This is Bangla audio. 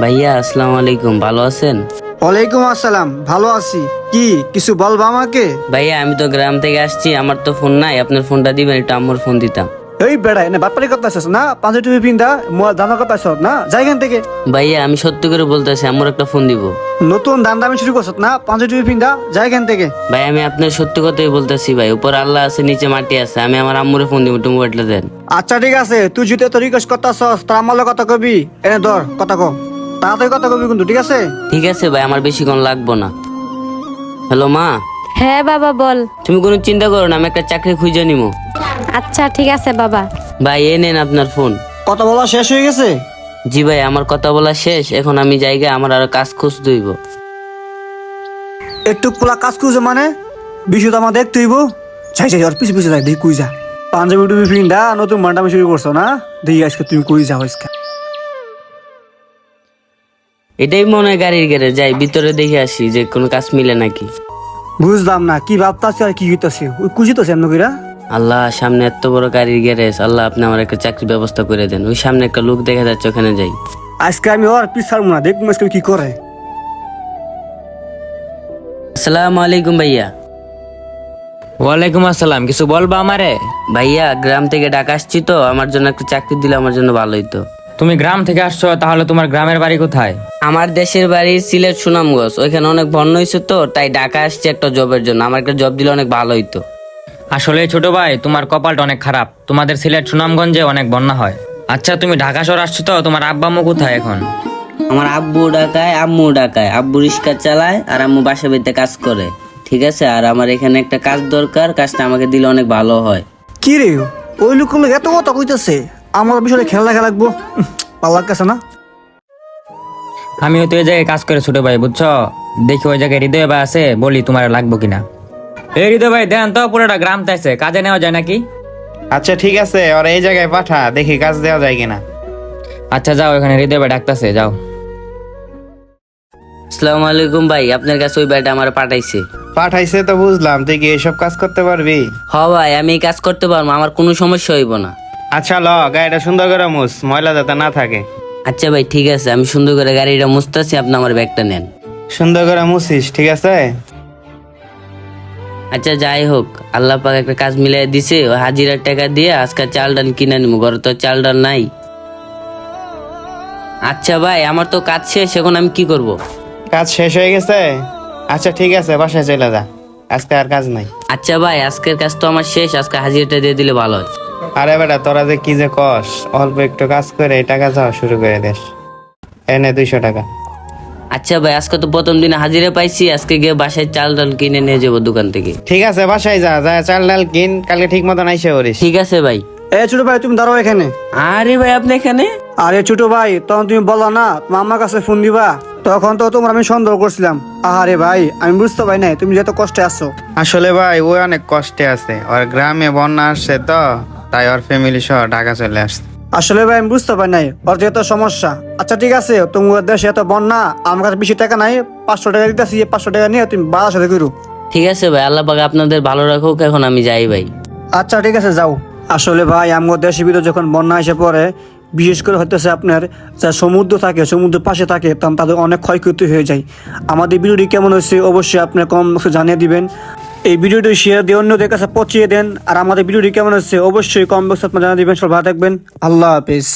ভাইয়া আসসালামু আলাইকুম। ভালো আছেন? ওয়ালাইকুম আসসালাম। ভালো আছি। কি কিছু বলবা আমাকে? ভাইয়া আমি তো গ্রাম থেকে আসছি আমার তো ফোন নাই। আপনার ফোনটা দিবেন একটু আম্মুর ফোন দিতাম। এই বেড়াই না বাপারি কথা আছিস না? পাঁচ টুপি পিন্দা মোয়া দানা কথা আছিস না? যাইখান থেকে। ভাইয়া আমি সত্যি করে বলতেছি আম্মুর একটা ফোন দিব। নতুন দান দামি শুরু করছ না? পাঁচ টুপি পিন্দা যাইখান থেকে। ভাই আমি আপনার সত্যি কথাই বলতেছি ভাই। উপর আল্লাহ আছে নিচে মাটি আছে। আমি আমার আম্মুরে ফোন দিব একটু মোবাইলটা দেন। আচ্ছা ঠিক আছে। তুই যদি তো রিকোয়েস্ট করতাছ তার আমার কথা কবি। এনে ধর কথা কো। তাড়াতাড়ি কথা কবি কিন্তু ঠিক আছে? ঠিক আছে ভাই আমার বেশিক্ষণ লাগবো না। হ্যালো মা? হ্যাঁ বাবা বল। তুমি কোনো চিন্তা করো না আমি একটা চাকরি খুঁজে নিবো আচ্ছা ঠিক আছে বাবা। ভাই এ নেন আপনার ফোন। কথা বলা শেষ হয়ে গেছে? জি ভাই আমার কথা বলা শেষ। এখন আমি জায়গায় আমার আরও কাজ খুঁজ দইব একটু পোলা কাজ করছে মানে? বিশুদ্ধ আমার দেখতে হইব। চাই চাই ওর পিছু পিছু যাই দেখি কুই যা পাঞ্জাবি টুপি পিন্দা নতুন মান্ডামি শুরু করছ না? দেখি আজকে তুমি কুই যাও আজকে। এটাই মনে হয় গাড়ির গেড়ে যাই ভিতরে দেখে আসি যে কোনো কাজ মিলে নাকি। বুঝলাম না কি ভাবতাছি আর কি হইতাছে ওই কুজিতেছে এমন কইরা? আল্লাহ সামনে এত বড় গাড়ির গ্যারেজ। আল্লাহ আপনি আমার একটা চাকরির ব্যবস্থা করে দেন। ওই সামনে একটা লোক দেখা যাচ্ছে ওখানে যাই। আজকে আমি ওর ছাড়বো না দেখব আজকে কি করে। আসসালামু আলাইকুম ভাইয়া। ওয়ালাইকুম আসসালাম কিছু বলবা আমারে? ভাইয়া গ্রাম থেকে ডাকা আসছি তো আমার জন্য একটা চাকরি দিলে আমার জন্য ভালো হইতো তুমি গ্রাম থেকে আসছো তাহলে তোমার গ্রামের বাড়ি কোথায়? আমার দেশের বাড়ি সিলেট সুনামগঞ্জ। ওইখানে অনেক বন্য হয়েছে তো তাই ডাকা আসছে একটা জবের জন্য। আমার একটা জব দিলে অনেক ভালো হইতো। আসলে ছোট ভাই তোমার কপালটা অনেক খারাপ। তোমাদের সিলেট সুনামগঞ্জে অনেক বন্যা হয়। আচ্ছা তুমি ঢাকা শহর আসছো তো তোমার আব্বা আম্মু কোথায় এখন? আমার আব্বু ডাকায় আম্মু ডাকায় আব্বু রিক্সা চালায় আর আম্মু বাসা বাড়িতে কাজ করে। ঠিক আছে? আর আমার এখানে একটা কাজ দরকার কাজটা আমাকে দিলে অনেক ভালো হয়। কি রে? ওই লোক এত কথা কইতেছে। আমার বিষয়ে খেলা দেখা লাগবো। ভালো লাগতেছে না? আমি তো এই জায়গায় কাজ করে ছোট ভাই বুঝছ? দেখি ওই জায়গায় হৃদয় ভাই আছে বলি তোমার লাগবো কিনা। এই হৃদয় ভাই দেন তো পুরোটা গ্রাম আছে কাজে নেওয়া যায় নাকি? আচ্ছা ঠিক আছে ওরা এই জায়গায় পাঠা দেখি কাজ দেওয়া যায় কিনা। আচ্ছা যাও এখানে হৃদয় ভাই ডাকতেছে যাও। আসসালামু আলাইকুম ভাই আপনার কাছে ওই ভাইটা আমার পাঠাইছে। পাঠাইছে তো বুঝলাম তুই কি এসব কাজ করতে পারবি? হ ভাই আমি এই কাজ করতে পারব আমার কোনো সমস্যা হইব না। আচ্ছা ল গাড়িটা সুন্দর করে মুস ময়লা যাতে না থাকে। আচ্ছা ভাই ঠিক আছে আমি সুন্দর করে গাড়িটা মুছতেছি আপনি আমার ব্যাগটা নেন। সুন্দর করে মুছিস ঠিক আছে? আচ্ছা যাই হোক আল্লাহ পাক একটা কাজ মিলাই দিছে ওই হাজিরার টাকা দিয়ে আজকে চাল ডাল কিনে নিবো ঘরে তো চাল ডাল নাই। আচ্ছা ভাই আমার তো কাজ শেষ এখন আমি কি করব। কাজ শেষ হয়ে গেছে? আচ্ছা ঠিক আছে বাসায় চলে যা আজকে আর কাজ নাই। আচ্ছা ভাই আজকের কাজ তো আমার শেষ আজকে হাজিরাটা দিয়ে দিলে ভালো হয়। আরে বেটা তোরা যে কি যে কস অল্প একটু কাজ করে এই টাকা যাওয়া শুরু করে দেস এনে দুইশো টাকা। আচ্ছা ভাই আজকে তো প্রথম দিনে হাজিরে পাইছি আজকে গিয়ে বাসায় চাল ডাল কিনে নিয়ে যাব দোকান থেকে। ঠিক আছে বাসায় যা যা চাল ডাল কিন কালকে ঠিক মতন আইসে করিস। ঠিক আছে ভাই। এ ছোট ভাই তুমি দাঁড়াও এখানে। আরে ভাই আপনি এখানে? আরে ছোট ভাই তখন তুমি বললা না তোমার আমার কাছে ফোন দিবা। তখন তো তোমার আমি সন্দেহ করছিলাম। আরে ভাই আমি বুঝতে পারি নাই তুমি যত কষ্টে আছো। আসলে ভাই ওই অনেক কষ্টে আছে। ওর গ্রামে বন্যা আসছে তো তাই ওর ফ্যামিলি সহ ঢাকা চলে আসছে। আসলে ভাই আমি বুঝতে পারি নাই। ওর যে এত সমস্যা। আচ্ছা ঠিক আছে তোমার দেশে এত বন্যা আমার কাছে বেশি টাকা নাই পাঁচশো টাকা দিতেছি এই পাঁচশো টাকা নিয়ে তুমি বাবার সাথে করো। ঠিক আছে ভাই আল্লাহ পাক আপনাদের ভালো রাখুক এখন আমি যাই ভাই। আচ্ছা ঠিক আছে যাও। আসলে ভাই আমার দেশের ভিতরে যখন বন্যা এসে পড়ে বিশেষ করে হইতেছে আপনার যা সমুদ্র থাকে সমুদ্রের পাশে থাকে তখন তাদের অনেক ক্ষয়ক্ষতি হয়ে যায়। আমাদের ভিডিওটি কেমন হয়েছে অবশ্যই আপনার কম জানিয়ে দিবেন। এই ভিডিওটি শেয়ার দিয়ে অন্যদের কাছে পৌঁছিয়ে দেন। আর আমাদের ভিডিওটি কেমন হচ্ছে অবশ্যই কম বক্স আপনার জানা দিবেন। সব ভালো থাকবেন। আল্লাহ হাফিজ।